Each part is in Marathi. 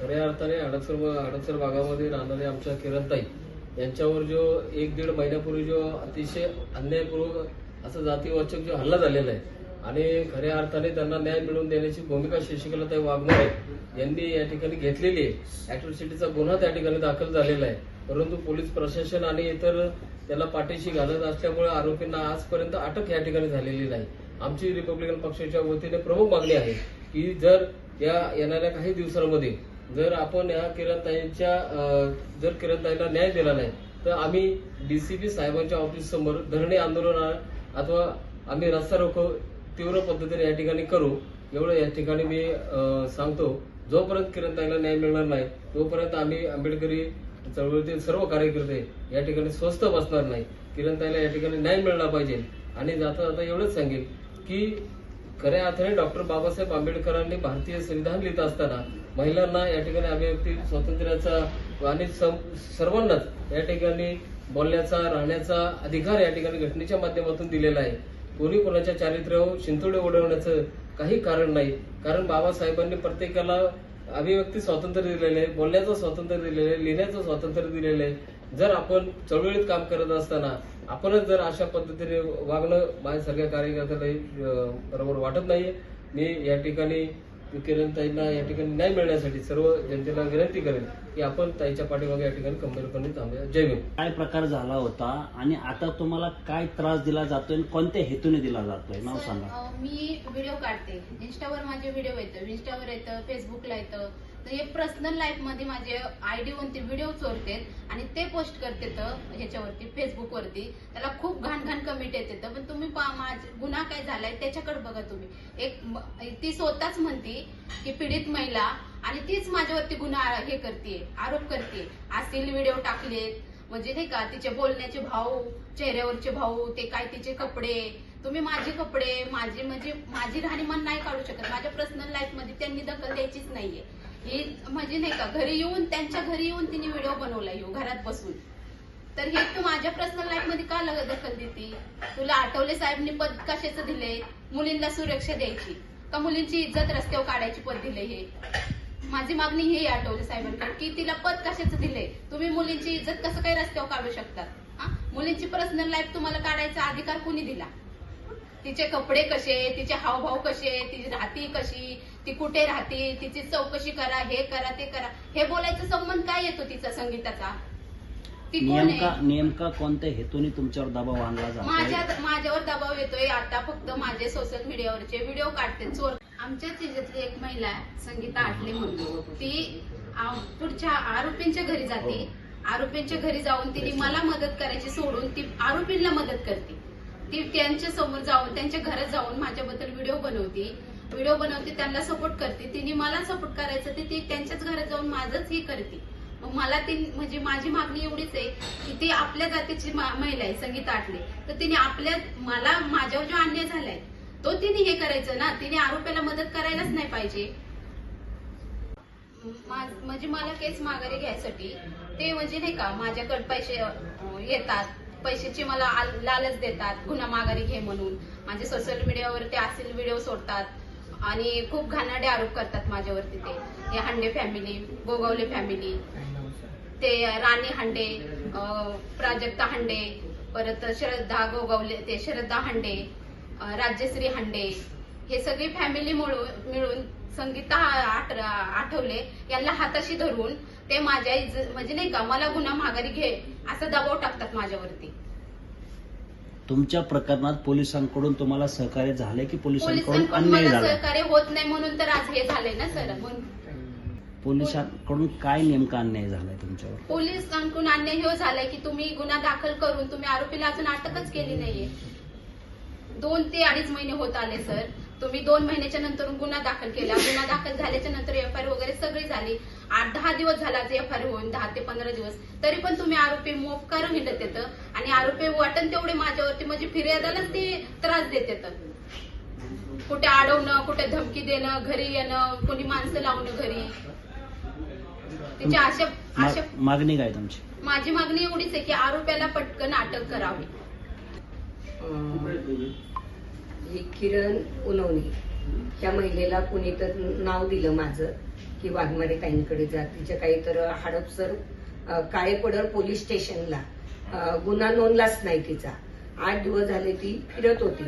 खऱ्या अर्थाने हडपसर हडपसर भागामध्ये राहणारे आमच्या किरणताई यांच्यावर जो एक दीड महिन्यापूर्वी जो अतिशय अन्यायपूर्वक असा जातीवाचक जो हल्ला झालेला आहे आणि खऱ्या अर्थाने त्यांना न्याय मिळवून देण्याची भूमिका शशिकलाताई वाघमारे यांनी या ठिकाणी घेतलेली आहे. ऍट्रॉसिटीचा गुन्हा त्या ठिकाणी दाखल झालेला आहे. परंतु पोलीस प्रशासन आणि इतर त्याला पाठीशी घालत असल्यामुळे आरोपींना आजपर्यंत अटक या ठिकाणी झालेली नाही. आमची रिपब्लिकन पक्षाच्या वतीने प्रमुख मागणी आहे की जर या येणाऱ्या काही दिवसांमध्ये जर आपण या किरणताईंच्या जर किरणताईंना न्याय दिला नाही तर आम्ही डीसीपी साहेबांच्या ऑफिस समोर धरणे आंदोलन अथवा आम्ही रस्ता रोको तीव्र पद्धतीने या ठिकाणी करू. एवढं या ठिकाणी मी सांगतो. जोपर्यंत किरणताईला न्याय मिळणार नाही तोपर्यंत आम्ही आंबेडकरी चळवळीतील सर्व कार्यकर्ते या ठिकाणी स्वस्थ बसणार नाही. किरणताईला या ठिकाणी न्याय मिळला पाहिजे. आणि जाता जाता एवढंच सांगेल की खऱ्या अर्थाने डॉक्टर बाबासाहेब आंबेडकरांनी भारतीय संविधान लिहित असताना महिलांना या ठिकाणी अभिव्यक्ती स्वातंत्र्याचा आणि सं- सर्वांनाच या ठिकाणी बोलण्याचा राहण्याचा अधिकार या ठिकाणी घटनेच्या माध्यमातून दिलेला आहे. कोणी कोणाच्या चारित्र्यावर शिंतोडे उडवण्याचं काही कारण नाही. कारण बाबासाहेबांनी प्रत्येकाला अभिव्यक्ती स्वातंत्र्य दिलेलं आहे बोलण्याचं स्वातंत्र्य दिलेलं आहे लिहिण्याचं स्वातंत्र्य दिलेलं आहे. जर आपण चळवळीत काम करत असताना आपणच जर अशा पद्धतीने वागणं माझ्या सगळ्या कार्यकर्त्याला बरोबर वाटत नाहीये मी या ठिकाणी किरण ताईंना या ठिकाणी न्याय मिळण्यासाठी सर्व जनतेला विनंती करेन की आपण ताईच्या पाठीमागे या ठिकाणी खंबीरपणे थांबूया. जय भीम. काय प्रकार झाला होता आणि आता तुम्हाला काय त्रास दिला जातोय आणि कोणत्या हेतूने दिला जातोय? नाव सांगा. मी व्हिडिओ काढते. इंस्टावर माझे व्हिडिओ येतं. इंस्टावर येतं फेसबुकला येतं. तर हे पर्सनल लाईफमध्ये माझे आयडी वरती व्हिडिओ चोरतेत आणि ते पोस्ट करते ह्याच्यावरती फेसबुकवरती त्याला खूप घाण घाण कमेंट येते पण तुम्ही गुन्हा काय झालाय त्याच्याकडे बघा तुम्ही. एक ती स्वतःच म्हणती की पीडित महिला आणि तीच माझ्यावरती गुन्हा हे करते आरोप करते असतील व्हिडिओ टाकलेत. म्हणजे नाही का तिचे बोलण्याचे भाव चेहऱ्यावरचे भाव ते काय तिचे कपडे. तुम्ही माझे कपडे माझे म्हणजे माझी राहणीमान नाही काढू शकत. माझ्या पर्सनल लाईफमध्ये त्यांनी दखल द्यायचीच नाहीये. हे म्हणजे नाही का घरी येऊन त्यांच्या घरी येऊन तिने व्हिडिओ बनवला येऊ घरात बसून. तर हे तू माझ्या पर्सनल लाईफमध्ये का लग दखल देते? तुला आठवले साहेबनी पद कशाचं दिले? मुलींना सुरक्षा द्यायची. का मुलींची इज्जत रस्त्यावर काढायची पद दिले हे? माझी मागणी हे आठवले साहेबांकडे की तिला पद कशाचं दिले? तुम्ही मुलींची इज्जत कसं काही रस्त्यावर काढू शकतात हा? मुलींची पर्सनल लाईफ तुम्हाला काढायचा अधिकार कोणी दिला? तिचे कपडे कसे तिचे हावभाव कसे तिची राहती कशी ती कुठे राहते तिची चौकशी करा हे करा ते करा. हे बोलायचा संबंध काय येतो तिचा संगीताचा? ती कोण नेमका आहे? नेमका कोणत्या हेतूने तुमच्यावर दबाव आणला माझ्या माझ्यावर दबाव येतोय आता फक्त माझे सोशल मीडियावरचे व्हिडिओ काढते. चोर आमच्या जिल्ह्यातली एक महिला आहे, संगीता आटले म्हणून ती आ, पुढच्या आरोपींच्या घरी जाते. आरोपींच्या घरी जाऊन तिने मला मदत करायची सोडून ती आरोपींना मदत करते. ती त्यांच्यासमोर जाऊन त्यांच्या घरात जाऊन माझ्याबद्दल व्हिडिओ बनवते. व्हिडिओ बनवते त्यांना सपोर्ट करते. तिने मला सपोर्ट करायचं ते ती त्यांच्याच घरात जाऊन माझंच हे करते. मग मला ती म्हणजे माझी मागणी एवढीच आहे की ती आपल्या जातीची महिला आहे संगीत आटले तर तिने आपल्या मला माझ्यावर जो अन्याय झालाय तो तिने हे करायचं ना? तिने आरोपीला मदत करायलाच नाही पाहिजे. म्हणजे मला केस माघारी घ्यायसाठी ते म्हणजे नाही का माझ्याकडे पैसे येतात. पैशाची मला आल- लालच देतात गुन्हा माघारी घे म्हणून. माझे सोशल मीडियावरती असेल व्हिडिओ सोडतात. आणि खूप घाणाडे आरोप करतात माझ्यावरती ते. हे हांडे फॅमिली गोगावले फॅमिली ते राणी हांडे प्राजक्ता हांडे परत श्रद्धा गोगावले ते श्रद्धा हांडे राज्यश्री हांडे हे सगळी फॅमिली मिळून मिळून संगीता आठ- आठवले यांना हाताशी धरून ते माझ्या म्हणजे नाही का मला गुन्हा माघारी घे असा दबाव टाकतात माझ्यावरती. तुमच्या प्रकरणात पोलिसांकडून तुम्हाला सहकार्य झाले की पोलिसांकडून अन्याय मला झाला सहकार्य होत नाही म्हणून तर आज हे झालंय ना सर? पोलिसांकडून काय नेमका अन्याय झालाय तुमच्यावर? पोलिसांकडून अन्याय ह्यो झालाय की तुम्ही गुन्हा दाखल करून तुम्ही आरोपीला अजून अटकच केली नाहीये. दोन ते अडीच महिने होत आले सर. तुम्ही दोन महिन्याच्या नंतर गुन्हा दाखल केला. गुन्हा दाखल झाल्याच्यानंतर एफ आय वगैरे सगळी झाली. आठ दहा दिवस झाला एफ आय होऊन दहा ते पंधरा दिवस. तरी पण तुम्ही आरोपी मोपकार हिंडत येतं आणि आरोपी वाटण तेवढे माझ्यावरती म्हणजे फिर्यादालाच ते त्रास देत येतं. कुठे अडवणं कुठे धमकी देणं घरी येणं कोणी माणसं लावणं घरी. तिच्या अशा अशा मागणी काय तुमची? माझी मागणी एवढीच आहे की आरोप्याला पटकन अटक करावी. ही किरण उनवणे. त्या महिलेला कुणी तर नाव दिलं माझं की वाघमारे ताईंकडे जा. तिच्या काही तर हडपसर काळेपडर पोलीस स्टेशनला. गुन्हा नोंदलाच नाही तिचा. आठ दिवस झाले ती फिरत होती.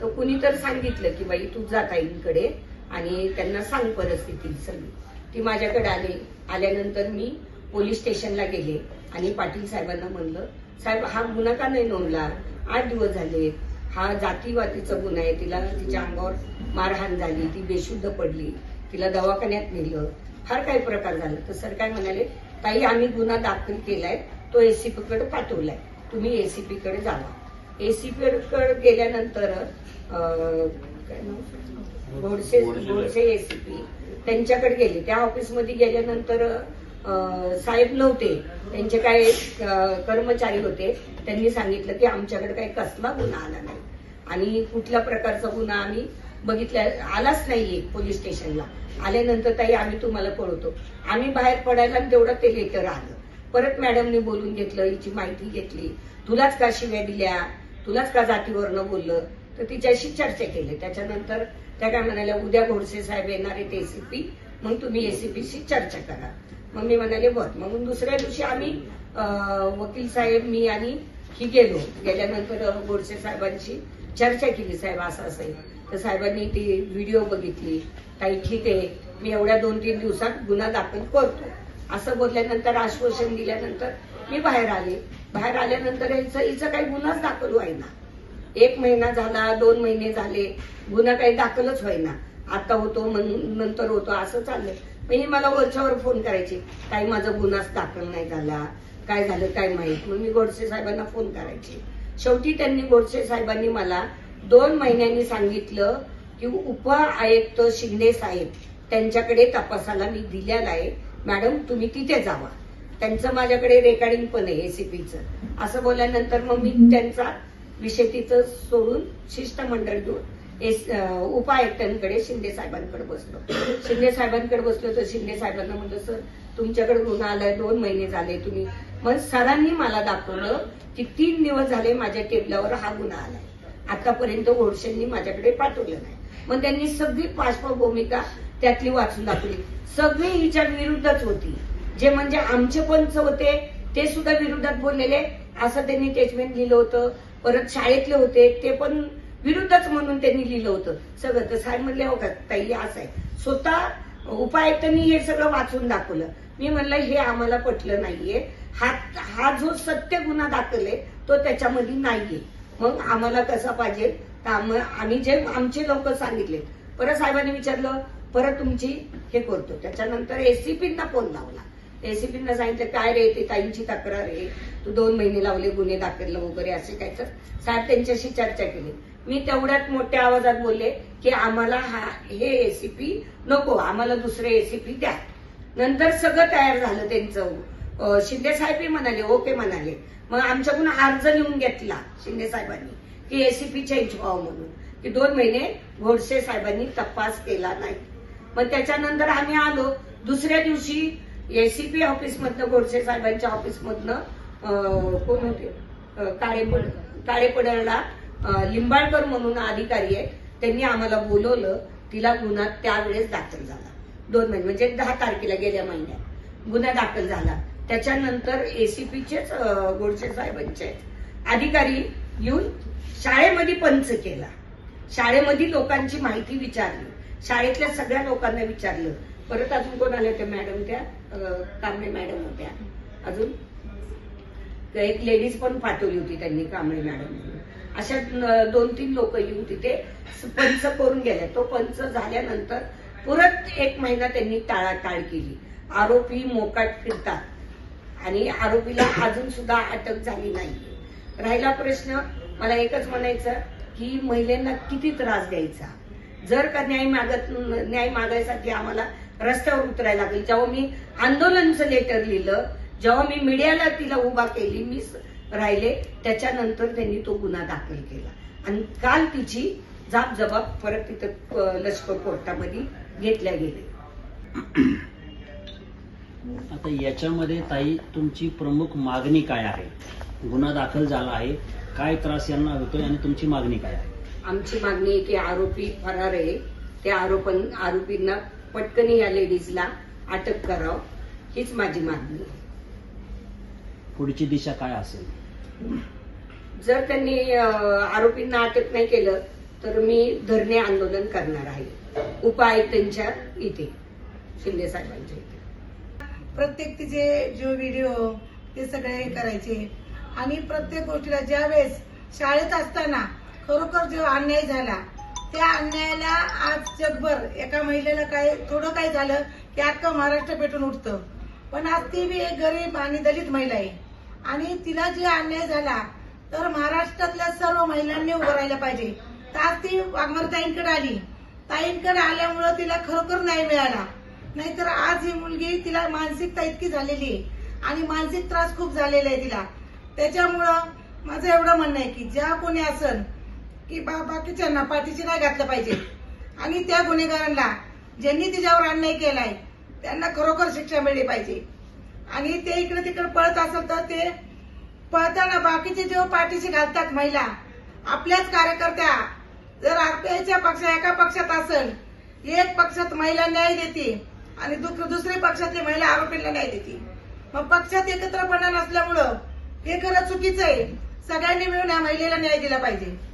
तर कुणी तर सांगितलं की बाई तू जा ताईंकडे आणि त्यांना सांग परिस्थिती सगळी. ती माझ्याकडे आली. आल्यानंतर मी पोलीस स्टेशनला गेले आणि पाटील साहेबांना म्हणलं साहेब हा गुन्हा का नाही नोंदला? आठ दिवस झाले हा जातीवातीचा गुन्हा आहे. तिला तिच्या अंगावर मारहाण झाली. ती बेशुद्ध पडली. तिला दवाखान्यात नेलं. फार काही प्रकार झाला. तर सर काय म्हणाले ताई आम्ही गुन्हा दाखल केलाय. तो एसीपी कडे पाठवलाय. तुम्ही एसीपी कडे जावा एसीपी कडे गेल्यानंतर? गोडसे गोडसे एसीपी त्यांच्याकडे गेले. त्या ऑफिसमध्ये गेल्यानंतर साहेब नव्हते. त्यांचे काय कर्मचारी होते. त्यांनी सांगितलं की आमच्याकडे काही कसला गुन्हा आला नाही. आणि कुठल्या प्रकारचा गुन्हा आम्ही बघितल्या आलाच नाहीये पोलीस स्टेशनला. आल्यानंतर ताई आम्ही तुम्हाला कळवतो. आम्ही बाहेर पडायला तेवढं ते लेटर आलं. परत मॅडमने बोलून घेतलं हिची माहिती घेतली. तुलाच का शिव्या दिल्या? तुलाच का जातीवरनं बोललं? तर तिच्याशी चर्चा केली. त्याच्यानंतर त्या काय म्हणाल्या उद्या घोडसे साहेब येणार आहेत एसीपी मग तुम्ही एसीपीशी चर्चा करा. मग मी म्हणाले बर. मग दुसऱ्या दिवशी आम्ही वकील साहेब मी आणि ही गेलो. गेल्यानंतर गोडसे साहेबांशी चर्चा केली साहेब असं असं तर साहेबांनी ती व्हिडिओ बघितली. काही ठीक आहे. मी एवढ्या दोन तीन दिवसात गुन्हा दाखल करतो. असं बोलल्यानंतर आश्वासन दिल्यानंतर मी बाहेर आले. बाहेर आल्यानंतर हिचं हिचं काही गुन्हाच दाखल व्हायना. एक महिना झाला दोन महिने झाले गुन्हा काही दाखलच व्हायना. आता होतो म्हणून नंतर होतो असं चाललंय. मी मला वरच्यावर फोन करायचे. काही माझा गुन्हाच दाखल नाही झाला. काय झालं काय माहीत? मग मी गोडसे साहेबांना फोन करायचे. शेवटी त्यांनी गोडसे साहेबांनी मला दोन महिन्यांनी सांगितलं की उप आयुक्त शिंदे साहेब त्यांच्याकडे तपासाला मी दिलेला आहे. मॅडम तुम्ही तिथे जावा. त्यांचं माझ्याकडे रेकॉर्डिंग पण आहे एसीपीचं असं बोलल्यानंतर मग मी त्यांचा विषय तिथं सोडून शिष्टमंडळ देऊन उपायुक्तांकडे शिंदे साहेबांकडे बसलो. शिंदे साहेबांकडे बसलो तर शिंदे साहेबांना म्हणलं सर तुमच्याकडे गुन्हा आलाय दोन महिने झाले तुम्ही. मग सरांनी मला दाखवलं की तीन दिवस झाले माझ्या टेबलावर हा गुन्हा आलाय. आतापर्यंत घोडशेंनी माझ्याकडे पाठवलं नाही. मग त्यांनी सगळी पार्श्वभूमिका त्यातली वाचून दाखवली. सगळी हिच्या विरुद्धच होती. जे म्हणजे आमचे पंच होते ते सुद्धा विरोधात बोललेले. असं त्यांनी स्टेटमेंट लिहिलं होतं. परत शाळेतले होते ते पण विरुद्धच म्हणून त्यांनी लिहिलं होतं. सगळं तर साहेब म्हणले हो का ताई असं आहे. स्वतः उपायुक्तांनी हे सगळं वाचून दाखवलं. मी म्हणलं हे आम्हाला पटलं नाहीये. हा हा जो सत्य गुन्हा दाखल आहे तो त्याच्यामध्ये नाहीये. मग आम्हाला कसा पाहिजे? तर आम्ही जे आमचे लोक सांगितले. परत साहेबांनी विचारलं परत तुमची हे करतो. त्याच्यानंतर एसीपींना फोन लावला. एसीपींना सांगितलं काय रे ते ताईंची तक्रार आहे. तू दोन महिने लावले गुन्हे दाखल वगैरे असे काय तर? साहेब त्यांच्याशी चर्चा केली. मी तेवढ्यात मोठ्या आवाजात बोलले की आम्हाला हा हे एसीपी नको आम्हाला दुसरे एसीपी द्या. नंतर सगळं तयार झालं त्यांचं. शिंदे साहेबही म्हणाले ओके म्हणाले. मग आमच्याकडून अर्ज लिहून घेतला शिंदे साहेबांनी की एसीपी चेंज व्हावं म्हणून. की दोन महिने घोडसे साहेबांनी तपास केला नाही. मग त्याच्यानंतर आम्ही आलो. दुसऱ्या दिवशी एसीपी ऑफिसमधनं गोडसे साहेबांच्या ऑफिसमधनं कोण होते? काळेपड काळेपडळला लिंबाळकर म्हणून अधिकारी आहेत त्यांनी आम्हाला बोलवलं तिला गुन्हा त्यावेळेस दाखल झाला. दोन महिने म्हणजे दहा तारखेला गेल्या महिन्यात गुन्हा दाखल झाला. त्याच्यानंतर एसीपीचेच गोडसे साहेबांचे अधिकारी येऊन शाळेमध्ये पंच केला. शाळेमध्ये लोकांची माहिती विचारली. शाळेतल्या सगळ्या लोकांना विचारलं. परत अजून कोण आले होते मॅडम त्या? कांबळे मॅडम होत्या. अजून? एक लेडीज पण पाठवली होती त्यांनी कांबळे मॅडम म्हणून अशा दोन तीन लोक येऊन तिथे पंच करून गेले. तो पंच झाल्यानंतर परत एक महिना त्यांनी टाळाटाळ केली. आरोपी मोकाट फिरतात. आणि आरोपीला अजून सुद्धा अटक झाली नाही राहिला प्रश्न मला एकच म्हणायचं की महिलांना किती त्रास द्यायचा? जर का न्याय मागत न्याय मागायसाठी आम्हाला रस्त्यावर उतरायला लागेल. जेव्हा मी आंदोलनचं लेटर लिहिलं जेव्हा मी मीडियाला तिला उभा केली मी राहिले. त्याच्यानंतर त्यांनी तो गुन्हा दाखल केला. आणि काल तिची जाब जबाब परत तिथं लष्कर कोर्टामध्ये घेतल्या गेले आता याच्यामध्ये ताई तुमची प्रमुख मागणी काय आहे? गुन्हा दाखल झाला आहे. काय त्रास यांना होतोय आणि तुमची मागणी काय आहे? आमची मागणी आहे की आरोपी फरार आहे. त्या आरोपण आरोपींना पटकन या लेडीजला अटक करावं. हीच माझी मागणी आहे. पुढची दिशा काय असेल? जर त्यांनी आरोपींना अटक नाही केलं तर मी धरणे आंदोलन करणार आहे. उपायुक्तांच्या इथे शिंदे साहेबांच्या इथे. प्रत्येक तिचे जो व्हिडिओ ते सगळे करायचे. आणि प्रत्येक गोष्टीला ज्या वेळेस शाळेत असताना खरोखर जो अन्याय झाला त्या अन्यायाला आज जगभर एका महिलेला काय थोडं काय झालं की अख्खं महाराष्ट्र पेटून उठतं. पण आज ती बी एक गरीब आणि दलित महिला आहे. आणि तिला जे अन्याय झाला तर महाराष्ट्रातल्या सर्व महिलांनी उभं राहिलं पाहिजे. तर आज ती वाघमारताईंकडे आली. ताईंकडे आल्यामुळं तिला खरोखर न्याय मिळाला. नाहीतर आज ही मुलगी तिला मानसिकता इतकी झालेली आहे आणि मानसिक त्रास खूप झालेला आहे तिला. त्याच्यामुळं माझं एवढं म्हणणं आहे की ज्या कोणी असन की बा बाकीच्यांना पाठीशी नाही घातलं पाहिजे. आणि त्या गुन्हेगारांना ज्यांनी तिच्यावर अन्याय केलाय त्यांना खरोखर शिक्षा मिळली पाहिजे. आणि ते इकडे तिकडे पळत असेल तर ते पळताना बाकीचे जेव्हा पाठीशी घालतात महिला आपल्याच कार्यकर्त्या जर आरपीआयच्या पक्ष एका पक्षात असेल एक पक्षात महिला न्याय देते आणि दुसरी पक्षातली महिला आरोपींना न्याय देते. मग पक्षात एकत्रपणा नसल्यामुळं हे खरं चुकीचं आहे. सगळ्यांनी मिळून या महिलेला न्याय दिला पाहिजे.